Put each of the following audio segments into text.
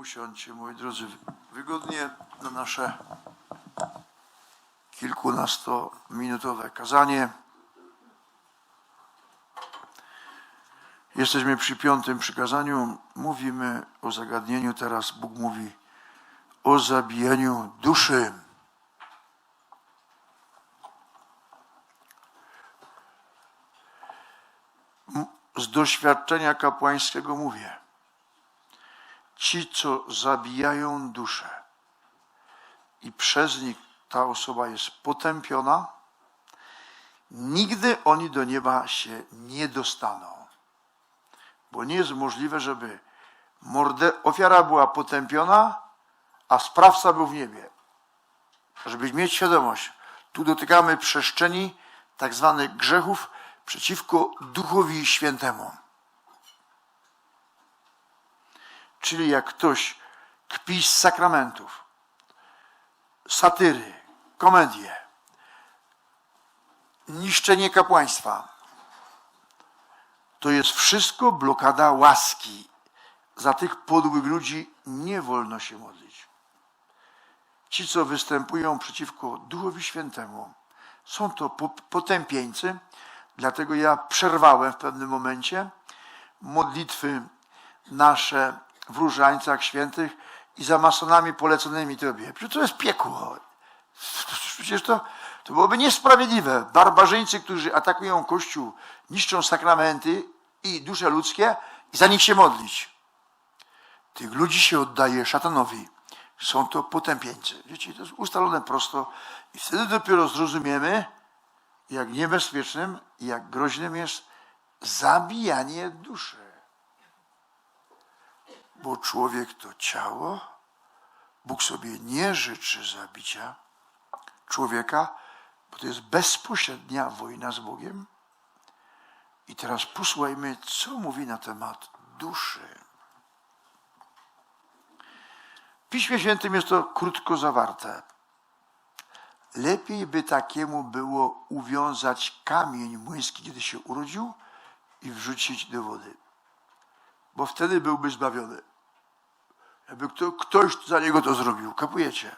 Usiądźcie, moi drodzy, wygodnie na nasze kilkunastominutowe kazanie. Jesteśmy przy piątym przykazaniu. Mówimy o zagadnieniu, teraz Bóg mówi o zabijaniu duszy. Z doświadczenia kapłańskiego mówię ci, co zabijają duszę i przez nich ta osoba jest potępiona, nigdy oni do nieba się nie dostaną. Bo nie jest możliwe, żeby ofiara była potępiona, a sprawca był w niebie. Żeby mieć świadomość, tu dotykamy przestrzeni tak zwanych grzechów przeciwko Duchowi Świętemu. Czyli jak ktoś kpi z sakramentów, satyry, komedie, niszczenie kapłaństwa, to jest wszystko blokada łaski. Za tych podłych ludzi nie wolno się modlić. Ci, co występują przeciwko Duchowi Świętemu, są to po- potępieńcy, dlatego ja przerwałem w pewnym momencie modlitwy nasze w różańcach świętych i za masonami poleconymi tobie. Przecież to jest piekło. Przecież to, to byłoby niesprawiedliwe. Barbarzyńcy, którzy atakują Kościół, niszczą sakramenty i dusze ludzkie i za nich się modlić. Tych ludzi się oddaje szatanowi. Są to potępieńcy. Wiecie, to jest ustalone prosto i wtedy dopiero zrozumiemy, jak niebezpiecznym i jak groźnym jest zabijanie duszy. Bo człowiek to ciało, Bóg sobie nie życzy zabicia człowieka, bo to jest bezpośrednia wojna z Bogiem. I teraz posłuchajmy, co mówi na temat duszy. W Piśmie Świętym jest to krótko zawarte. Lepiej by takiemu było uwiązać kamień młyński, kiedy się urodził, i wrzucić do wody, bo wtedy byłby zbawiony. Jakby kto, ktoś za niego to zrobił, kapujecie?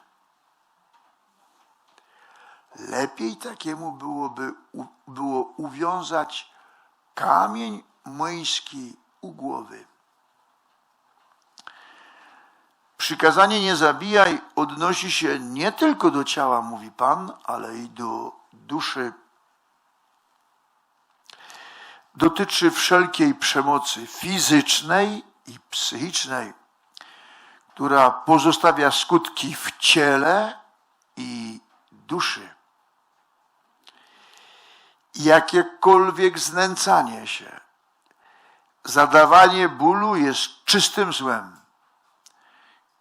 Lepiej takiemu byłoby u, było uwiązać kamień młyński u głowy. Przykazanie nie zabijaj odnosi się nie tylko do ciała, mówi Pan, ale i do duszy. Dotyczy wszelkiej przemocy fizycznej i psychicznej, która pozostawia skutki w ciele i duszy. Jakiekolwiek znęcanie się, zadawanie bólu jest czystym złem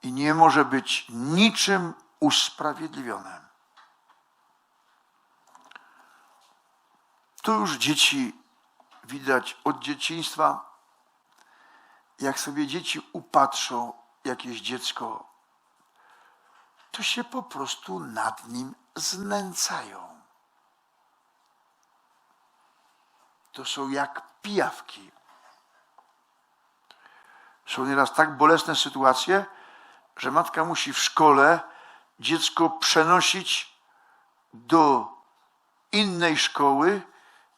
i nie może być niczym usprawiedliwione. Tu już dzieci widać od dzieciństwa, jak sobie dzieci upatrzą jakieś dziecko, to się po prostu nad nim znęcają. To są jak pijawki. Są nieraz tak bolesne sytuacje, że matka musi w szkole dziecko przenosić do innej szkoły,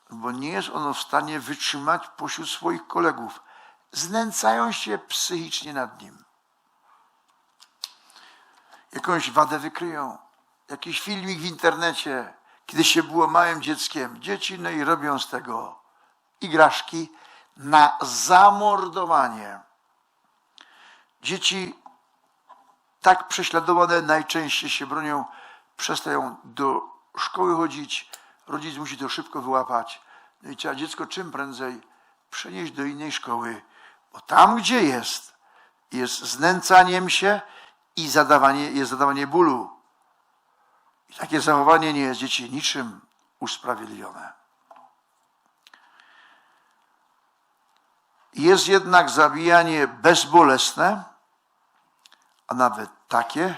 bo nie jest ono w stanie wytrzymać pośród swoich kolegów. Znęcają się psychicznie nad nim. Jakąś wadę wykryją, jakiś filmik w internecie, kiedy się było małym dzieckiem. Dzieci no i robią z tego igraszki na zamordowanie. Dzieci tak prześladowane najczęściej się bronią, przestają do szkoły chodzić, rodzic musi to szybko wyłapać. No i trzeba dziecko czym prędzej przenieść do innej szkoły, bo tam, gdzie jest, jest znęcaniem się i zadawanie, jest zadawanie bólu. I takie zachowanie nie jest dzieci niczym usprawiedliwione. Jest jednak zabijanie bezbolesne, a nawet takie,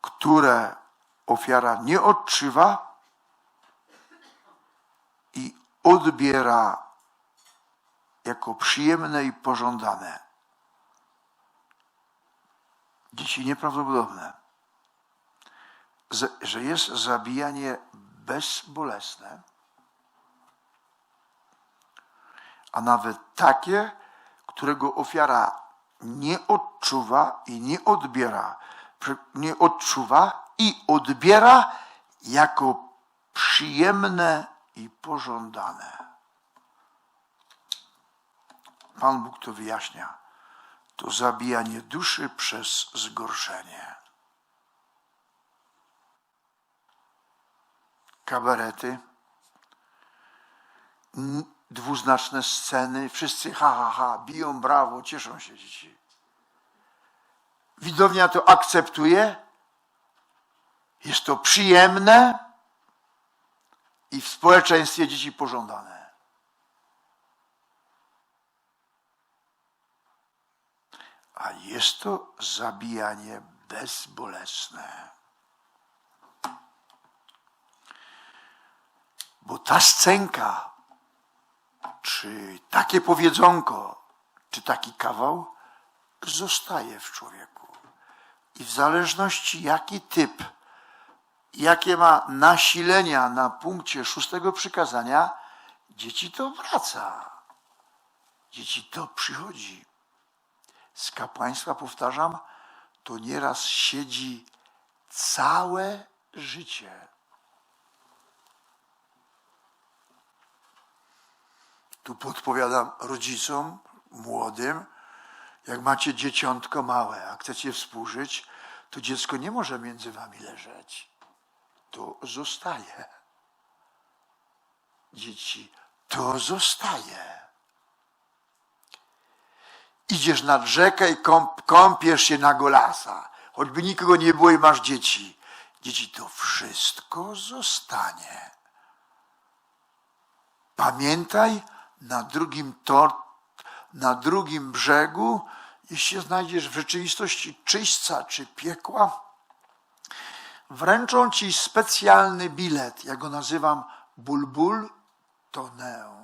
które ofiara nie odczuwa i odbiera jako przyjemne i pożądane. Dzieci nieprawdopodobne, że jest zabijanie bezbolesne, a nawet takie, którego ofiara nie odczuwa i nie odbiera, nie odczuwa i odbiera jako przyjemne i pożądane. Pan Bóg to wyjaśnia. To zabijanie duszy przez zgorszenie. Kabarety, dwuznaczne sceny, wszyscy ha, ha, ha, biją brawo, cieszą się dzieci. Widownia to akceptuje, jest to przyjemne i w społeczeństwie dzieci pożądane. A jest to zabijanie bezbolesne. Bo ta scenka, czy takie powiedzonko, czy taki kawał zostaje w człowieku. I w zależności jaki typ, jakie ma nasilenia na punkcie szóstego przykazania, dzieci to wraca. Dzieci to przychodzi. Z kapłaństwa, powtarzam, to nieraz siedzi całe życie. Tu podpowiadam rodzicom młodym, jak macie dzieciątko małe, a chcecie współżyć, to dziecko nie może między wami leżeć. To zostaje. Dzieci, to zostaje. Idziesz nad rzekę i kąp, kąpiesz się na golasa, choćby nikogo nie było i masz dzieci. Dzieci, to wszystko zostanie. Pamiętaj, na drugim tor, na drugim brzegu, jeśli znajdziesz w rzeczywistości czyśćca czy piekła, wręczą ci specjalny bilet, ja go nazywam bulbul tonę.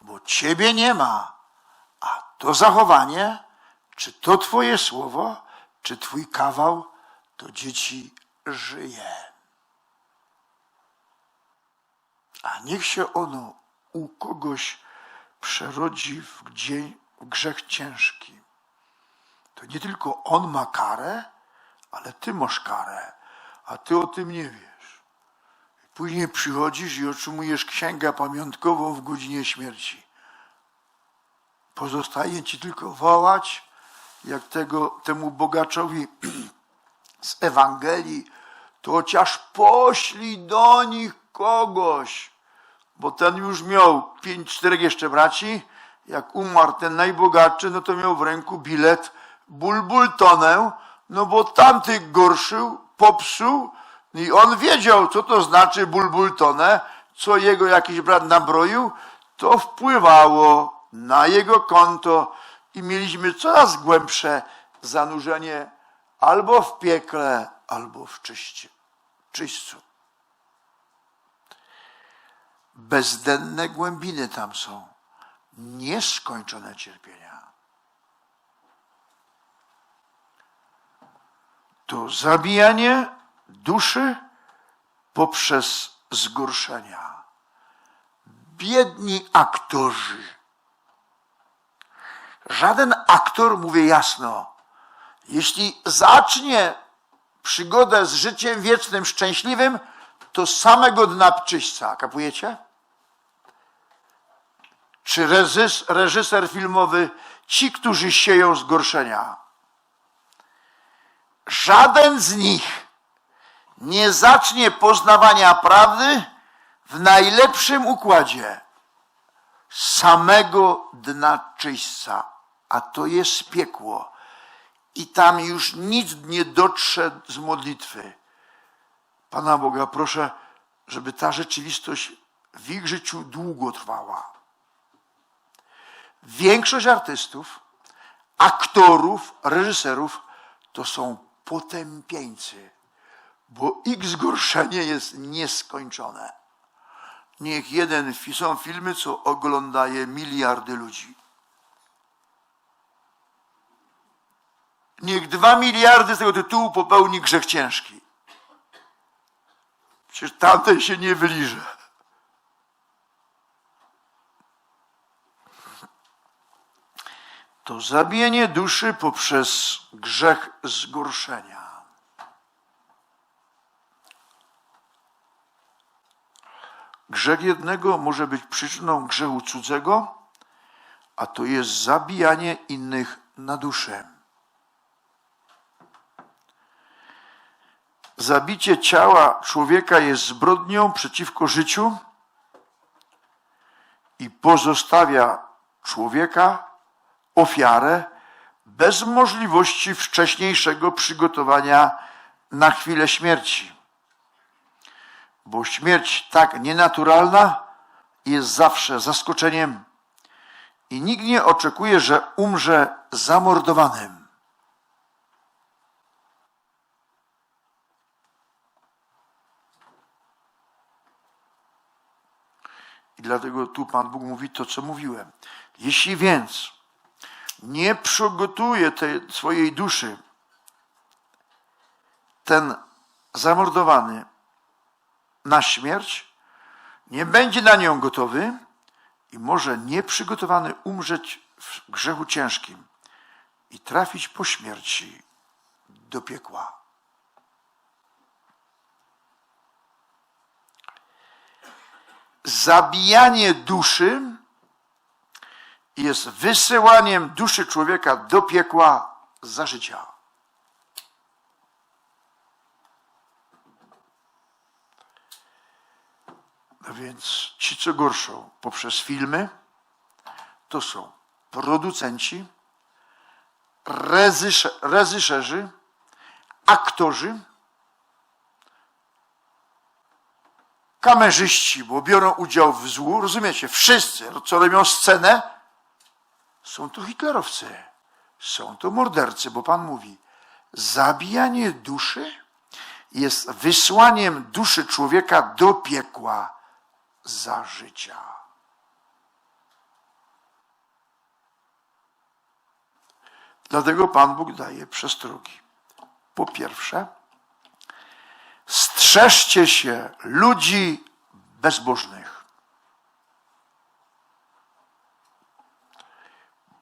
Bo ciebie nie ma, to zachowanie, czy to twoje słowo, czy twój kawał, to dzieci żyje. A niech się ono u kogoś przerodzi w, dzień, w grzech ciężki. To nie tylko on ma karę, ale ty masz karę, a ty o tym nie wiesz. Później przychodzisz i otrzymujesz księgę pamiątkową w godzinie śmierci. Pozostaje ci tylko wołać, jak tego, temu bogaczowi z Ewangelii, to chociaż poślij do nich kogoś, bo ten już miał pięć, czterech jeszcze braci. Jak umarł ten najbogatszy, no to miał w ręku bilet bulbultonę, no bo tamty gorszył, popsuł i on wiedział, co to znaczy bulbultonę, co jego jakiś brat nabroił, to wpływało na jego konto i mieliśmy coraz głębsze zanurzenie albo w piekle, albo w czyście, czyśćcu. Bezdenne głębiny tam są, nieskończone cierpienia. To zabijanie duszy poprzez zgorszenia. Biedni aktorzy. Żaden aktor, mówię jasno, jeśli zacznie przygodę z życiem wiecznym, szczęśliwym, to samego dna czyśćca. Kapujecie? Czy reżys, reżyser filmowy, ci, którzy sieją zgorszenia, żaden z nich nie zacznie poznawania prawdy w najlepszym układzie samego dna czyśćca, a to jest piekło. I tam już nic nie dotrze z modlitwy. Pana Boga proszę, żeby ta rzeczywistość w ich życiu długo trwała. Większość artystów, aktorów, reżyserów to są potępieńcy, bo ich zgorszenie jest nieskończone. Niech jeden, są filmy, co oglądaje miliardy ludzi. Niech dwa miliardy z tego tytułu popełni grzech ciężki. Przecież tamten się nie wyliże. To zabijanie duszy poprzez grzech zgorszenia. Grzech jednego może być przyczyną grzechu cudzego, a to jest zabijanie innych na duszę. Zabicie ciała człowieka jest zbrodnią przeciwko życiu i pozostawia człowieka, ofiarę, bez możliwości wcześniejszego przygotowania na chwilę śmierci. Bo śmierć tak nienaturalna jest zawsze zaskoczeniem i nikt nie oczekuje, że umrze zamordowanym. I dlatego tu Pan Bóg mówi to, co mówiłem. Jeśli więc nie przygotuje tej swojej duszy, ten zamordowany na śmierć, nie będzie na nią gotowy i może nieprzygotowany umrzeć w grzechu ciężkim i trafić po śmierci do piekła. Zabijanie duszy jest wysyłaniem duszy człowieka do piekła za życia. No więc ci, co gorszą poprzez filmy, to są producenci, rezysze- reżyserzy, aktorzy, kamerzyści, bo biorą udział w złu, rozumiecie? Wszyscy, co robią scenę, są to hitlerowcy, są to mordercy, bo Pan mówi, zabijanie duszy jest wysłaniem duszy człowieka do piekła za życia. Dlatego Pan Bóg daje przestrogi. Po pierwsze, strzeżcie się ludzi bezbożnych.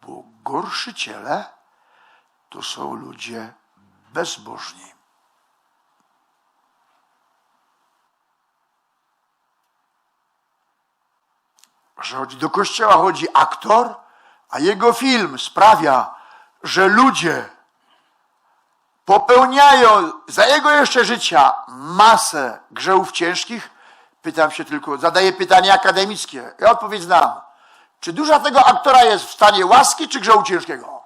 Bo gorszyciele to są ludzie bezbożni. że chodzi do kościoła chodzi aktor, a jego film sprawia, że ludzie popełniają za jego jeszcze życia masę grzechów ciężkich, pytam się tylko, zadaję pytanie akademickie. Ja odpowiedź znam. Czy dusza tego aktora jest w stanie łaski czy grzechu ciężkiego?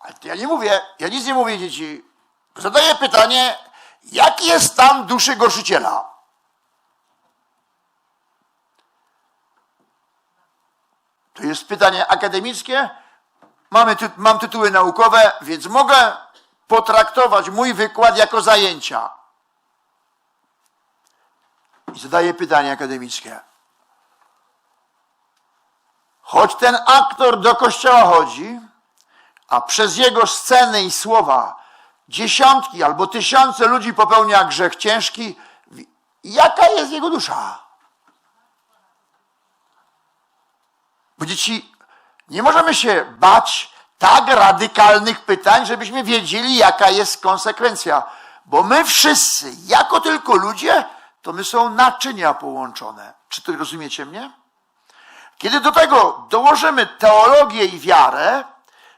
Ale ja nie mówię, ja nic nie mówię dzieci. Zadaję pytanie, jaki jest stan duszy gorszyciela? To jest pytanie akademickie. Mamy ty, mam tytuły naukowe, więc mogę potraktować mój wykład jako zajęcia. I zadaję pytanie akademickie. Choć ten aktor do kościoła chodzi, a przez jego sceny i słowa dziesiątki albo tysiące ludzi popełnia grzech ciężki, jaka jest jego dusza? Bo dzieci, nie możemy się bać tak radykalnych pytań, żebyśmy wiedzieli, jaka jest konsekwencja. Bo my wszyscy, jako tylko ludzie, to my są naczynia połączone. Czy to rozumiecie mnie? Kiedy do tego dołożymy teologię i wiarę,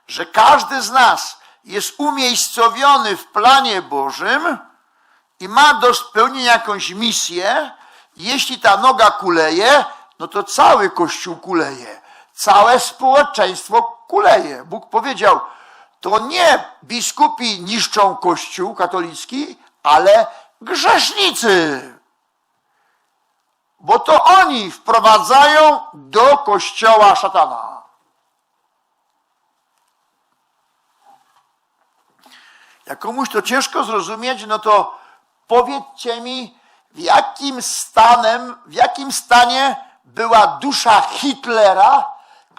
że każdy z nas jest umiejscowiony w planie Bożym i ma do spełnienia jakąś misję, jeśli ta noga kuleje, no to cały Kościół kuleje całe społeczeństwo kuleje. Bóg powiedział, to nie biskupi niszczą Kościół katolicki, ale grzesznicy. Bo to oni wprowadzają do kościoła szatana. Jak komuś to ciężko zrozumieć, no to powiedzcie mi, w jakim stanem, w jakim stanie była dusza Hitlera,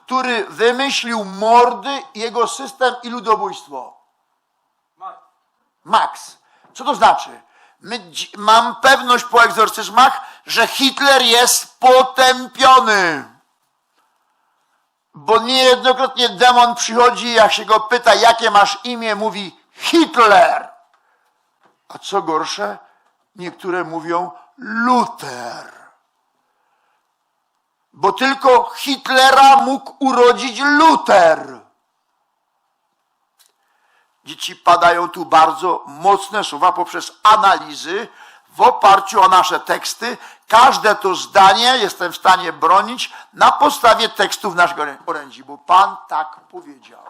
który wymyślił mordy, jego system i ludobójstwo. Max. Co to znaczy? My, mam pewność po egzorcyzmach, że Hitler jest potępiony. Bo niejednokrotnie demon przychodzi, jak się go pyta, jakie masz imię, mówi Hitler. A co gorsze, niektóre mówią Luther. Bo tylko Hitlera mógł urodzić Luther. Dzieci padają tu bardzo mocne słowa poprzez analizy w oparciu o nasze teksty. Każde to zdanie jestem w stanie bronić na podstawie tekstów naszych orędzi, bo Pan tak powiedział.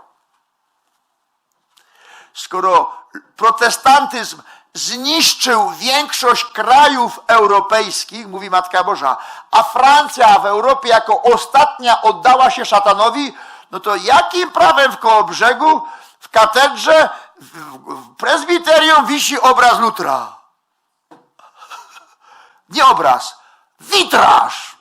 Skoro protestantyzm zniszczył większość krajów europejskich, mówi Matka Boża, a Francja w Europie jako ostatnia oddała się szatanowi, no to jakim prawem w Kołobrzegu, w katedrze, w, prezbiterium wisi obraz Lutra? Nie obraz, witraż.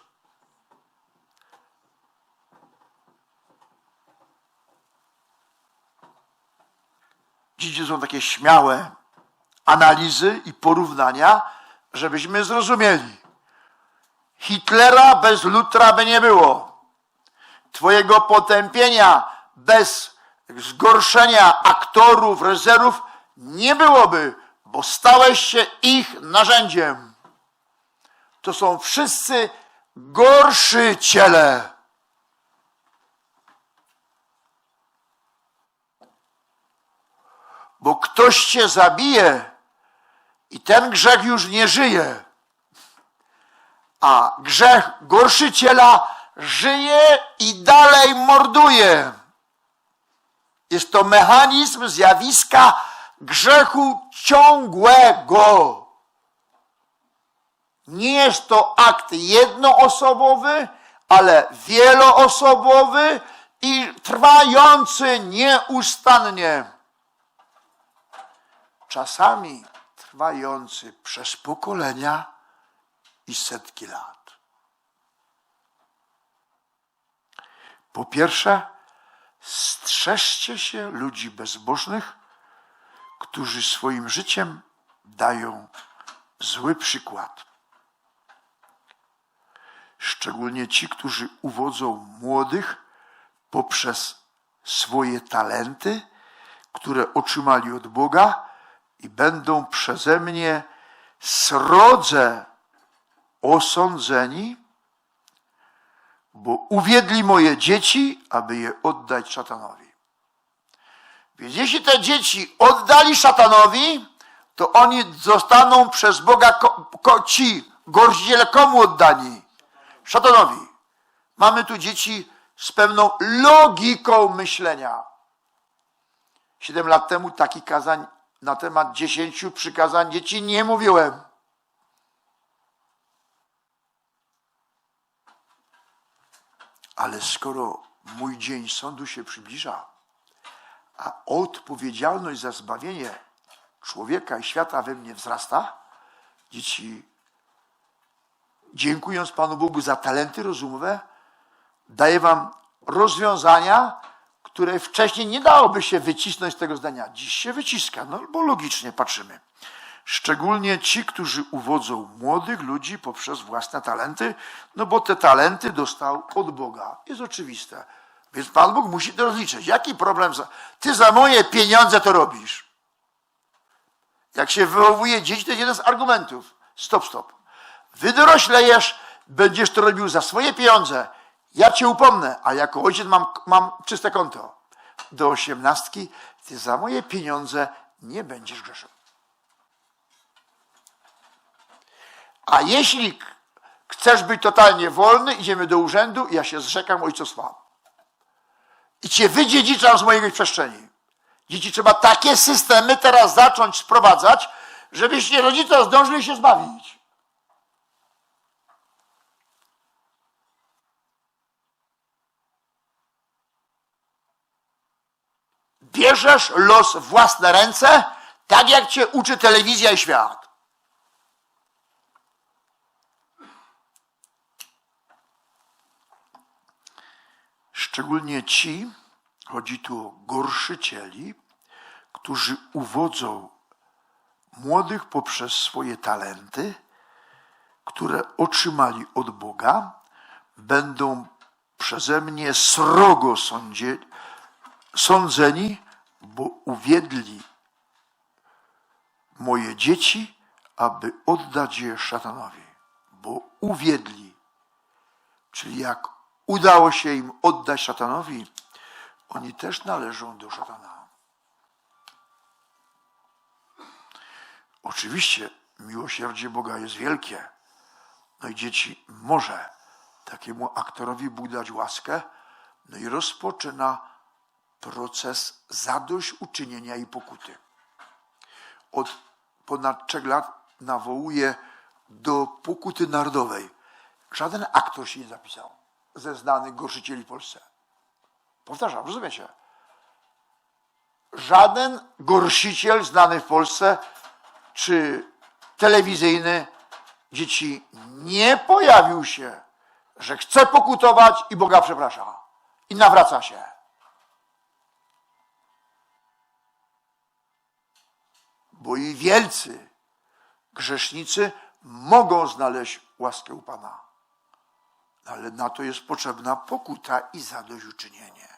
Dziś są takie śmiałe analizy i porównania, żebyśmy zrozumieli. Hitlera bez Lutra by nie było. Twojego potępienia bez zgorszenia aktorów, rezerwów nie byłoby, bo stałeś się ich narzędziem. To są wszyscy gorszyciele. Bo ktoś cię zabije i ten grzech już nie żyje. A grzech gorszyciela żyje i dalej morduje. Jest to mechanizm zjawiska grzechu ciągłego. Nie jest to akt jednoosobowy, ale wieloosobowy i trwający nieustannie. Czasami trwający przez pokolenia i setki lat. Po pierwsze, strzeżcie się ludzi bezbożnych, którzy swoim życiem dają zły przykład. Szczególnie ci, którzy uwodzą młodych poprzez swoje talenty, które otrzymali od Boga i będą przeze mnie srodze osądzeni, bo uwiedli moje dzieci, aby je oddać szatanowi. Więc jeśli te dzieci oddali szatanowi, to oni zostaną przez Boga ko, ko, ci gorzdziele komu oddani? Szatanowi. Mamy tu dzieci z pewną logiką myślenia. Siedem lat temu taki kazań na temat dziesięciu przykazań dzieci nie mówiłem. Ale skoro mój dzień sądu się przybliża, a odpowiedzialność za zbawienie człowieka i świata we mnie wzrasta, dzieci, dziękując Panu Bogu za talenty rozumowe, daję Wam rozwiązania, które wcześniej nie dałoby się wycisnąć z tego zdania. Dziś się wyciska, no bo logicznie patrzymy. Szczególnie ci, którzy uwodzą młodych ludzi poprzez własne talenty, no bo te talenty dostał od Boga. Jest oczywiste. Więc Pan Bóg musi to rozliczyć. Jaki problem? Za... Ty za moje pieniądze to robisz. Jak się wychowuje dzieci, to jest jeden z argumentów. Stop, stop. Wydoroślejesz, będziesz to robił za swoje pieniądze. Ja cię upomnę, a jako ojciec mam, mam czyste konto. Do osiemnastki ty za moje pieniądze nie będziesz grzeszył. A jeśli chcesz być totalnie wolny, idziemy do urzędu ja się zrzekam ojcostwa. I cię wydziedziczam z mojej przestrzeni. Dzieci trzeba takie systemy teraz zacząć sprowadzać, żebyście rodzice zdążyli się zbawić. Bierzesz los w własne ręce, tak jak cię uczy telewizja i świat. Szczególnie ci, chodzi tu o gorszycieli, którzy uwodzą młodych poprzez swoje talenty, które otrzymali od Boga, będą przeze mnie srogo sądzie, sądzeni, bo uwiedli moje dzieci, aby oddać je szatanowi. Bo uwiedli. Czyli jak udało się im oddać szatanowi, oni też należą do szatana. Oczywiście miłosierdzie Boga jest wielkie. No i dzieci może takiemu aktorowi Bóg dać łaskę, no i rozpoczyna proces zadośćuczynienia i pokuty. Od ponad trzech lat nawołuje do pokuty narodowej. Żaden aktor się nie zapisał ze znanych gorszycieli w Polsce. Powtarzam, rozumiecie? Żaden gorszyciel znany w Polsce czy telewizyjny dzieci nie pojawił się, że chce pokutować i Boga przeprasza. I nawraca się. Bo i wielcy grzesznicy mogą znaleźć łaskę u Pana. Ale na to jest potrzebna pokuta i zadośćuczynienie.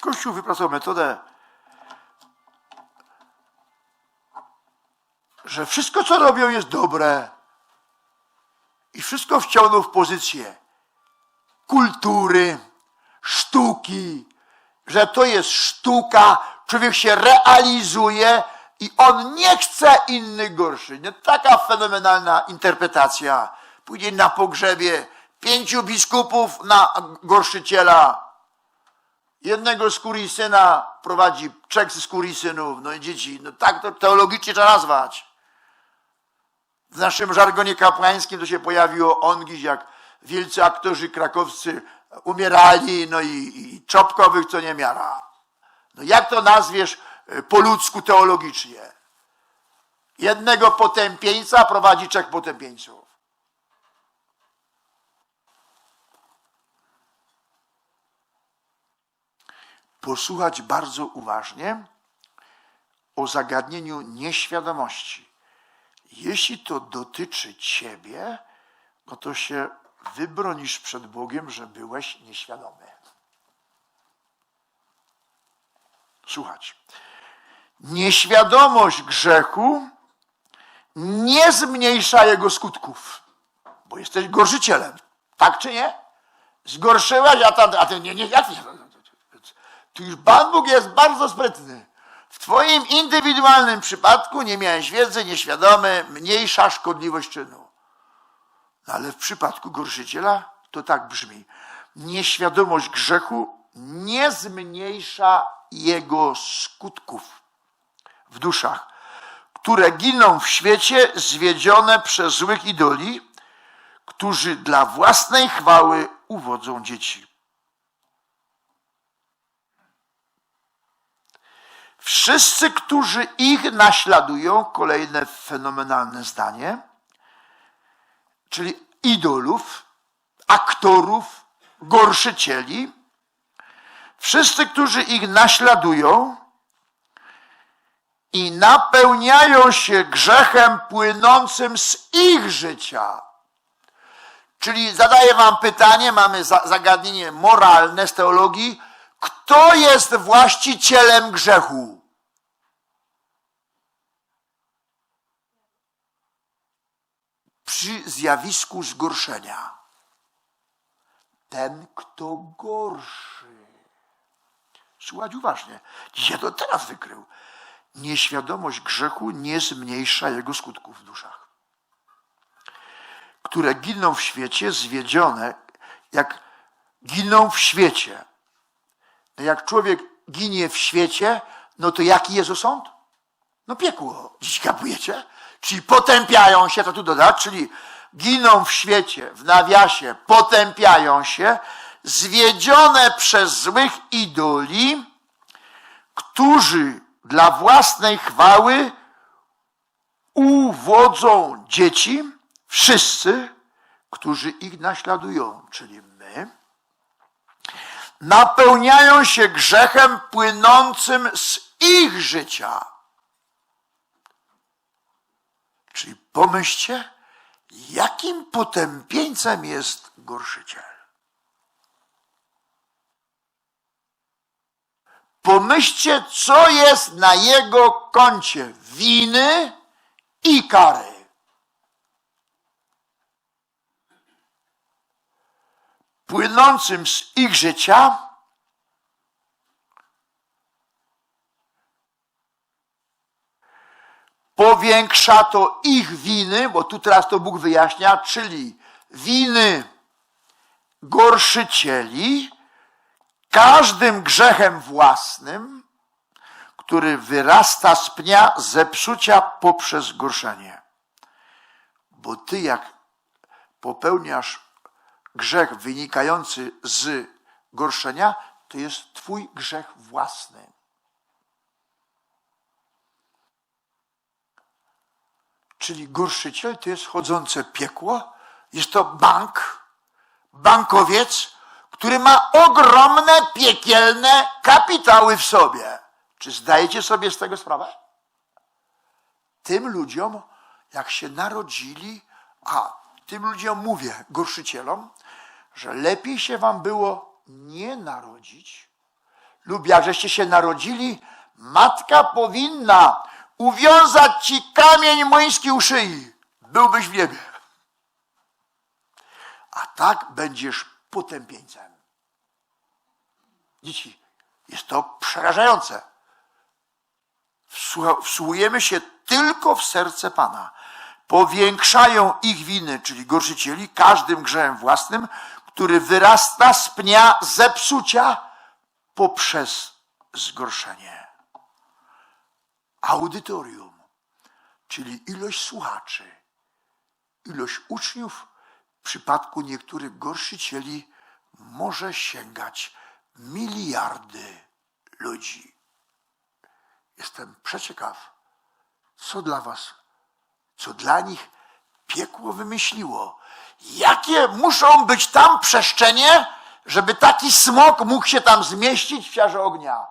Kościół wypracował metodę, że wszystko, co robią, jest dobre. I wszystko wciągną w pozycję kultury, sztuki, że to jest sztuka, człowiek się realizuje i on nie chce innych gorszy. Nie taka fenomenalna interpretacja. Pójdzie na pogrzebie pięciu biskupów na gorszyciela. Jednego z kurii syna prowadzi trzech z kurii synów, no i dzieci. No tak to teologicznie trzeba nazwać. W naszym żargonie kapłańskim to się pojawiło ongiś, jak wielcy aktorzy krakowscy umierali, no i, i czopkowych co nie miara. No jak to nazwiesz y, po ludzku teologicznie? Jednego potępieńca prowadzi trzech potępieńców. Posłuchać bardzo uważnie o zagadnieniu nieświadomości. Jeśli to dotyczy ciebie, no to się wybronisz przed Bogiem, że byłeś nieświadomy. Słuchać. Nieświadomość grzechu nie zmniejsza jego skutków, bo jesteś gorszycielem. Tak czy nie? Zgorszyłeś, a, ta, a ty nie, nie, jak nie? Tu już Pan Bóg jest bardzo sprytny. W Twoim indywidualnym przypadku nie miałeś wiedzy, nieświadomy, mniejsza szkodliwość czynu. No ale w przypadku gorszyciela to tak brzmi. Nieświadomość grzechu nie zmniejsza jego skutków w duszach, które giną w świecie zwiedzione przez złych idoli, którzy dla własnej chwały uwodzą dzieci. Wszyscy, którzy ich naśladują, kolejne fenomenalne zdanie, czyli idolów, aktorów, gorszycieli, wszyscy, którzy ich naśladują i napełniają się grzechem płynącym z ich życia. Czyli zadaję Wam pytanie, mamy zagadnienie moralne z teologii. Kto jest właścicielem grzechu? Przy zjawisku zgorszenia. Ten, kto gorszy. Słuchać uważnie. Ja to teraz wykrył. Nieświadomość grzechu nie zmniejsza jego skutków w duszach, które giną w świecie, zwiedzione, jak giną w świecie. No jak człowiek ginie w świecie, no to jaki jest osąd? No piekło. Dziś kapujecie? Czyli potępiają się, to tu dodać, czyli giną w świecie, w nawiasie, potępiają się, zwiedzione przez złych idoli, którzy dla własnej chwały uwodzą dzieci, wszyscy, którzy ich naśladują, czyli my, napełniają się grzechem płynącym z ich życia. Czyli pomyślcie, jakim potępieńcem jest gorszyciel. Pomyślcie, co jest na jego koncie winy i kary. Płynącym z ich życia powiększa to ich winy, bo tu teraz to Bóg wyjaśnia, czyli winy gorszycieli, każdym grzechem własnym, który wyrasta z pnia zepsucia poprzez gorszenie. Bo ty, jak popełniasz grzech wynikający z gorszenia, to jest twój grzech własny. Czyli gorszyciel to jest chodzące piekło, jest to bank, bankowiec, który ma ogromne piekielne kapitały w sobie. Czy zdajecie sobie z tego sprawę? Tym ludziom, jak się narodzili, a tym ludziom mówię, gorszycielom, że lepiej się wam było nie narodzić, lub jak żeście się narodzili, matka powinna uwiązać ci kamień młyński u szyi. Byłbyś w niebie. A tak będziesz potępieńcem. Dzieci, jest to przerażające. Wsłuchujemy się tylko w serce Pana. Powiększają ich winy, czyli gorszycieli, każdym grzechem własnym, który wyrasta z pnia zepsucia poprzez zgorszenie. Audytorium, czyli ilość słuchaczy, ilość uczniów przypadku niektórych gorszycieli może sięgać miliardy ludzi. Jestem przeciekaw, co dla Was, co dla nich piekło wymyśliło. Jakie muszą być tam przestrzenie, żeby taki smok mógł się tam zmieścić w ciarze ognia?